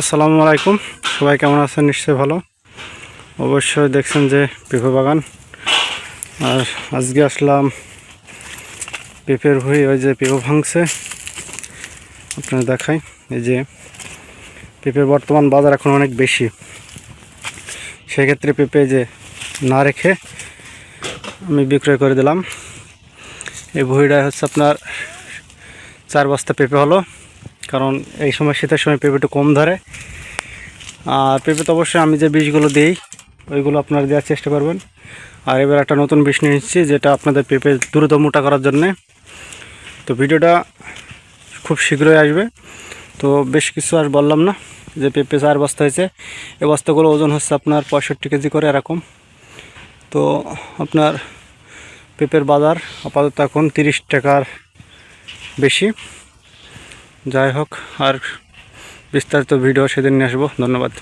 আসসালামু আলাইকুম। সবাই কেমন আছেন? নিশ্চয়ই ভালো। অবশ্যই দেখছেন যে পেঁপে বাগান। আর আজকে আসলাম পেঁপের ভুঁই, ওই যে পেঁপে ভাঙছে। আপনারা দেখাই। এই যে পেঁপের বর্তমান বাজার এখন অনেক বেশি। সেক্ষেত্রে পেঁপে যে না রেখে আমি বিক্রয় করে দিলাম। এই ভুঁইটা হচ্ছে আপনার চার বস্তা পেঁপে হলো। কারণ এই সময় শীতের সময় পেঁপেটা কম ধরে। আর পেঁপে তো অবশ্যই আমি যে বীজগুলো দিই, ওইগুলো আপনারা দেওয়ার চেষ্টা করবেন। আর এবার একটা নতুন বীজ নিয়ে এসেছি, যেটা আপনাদের পেঁপে দ্রুত মোটা করার জন্যে। তো ভিডিওটা খুব শীঘ্রই আসবে। তো বেশ কিছু আর বললাম না, যে পেঁপে চার বস্তা হয়েছে। এই বস্তাগুলো ওজন হচ্ছে আপনার পঁয়ষট্টি কেজি করে এরকম। তো আপনার পেঁপের বাজার আপাতত এখন তিরিশ টাকার বেশি। যাই হোক আর বিস্তারিত ভিডিও সেদিন নিয়ে আসব। ধন্যবাদ।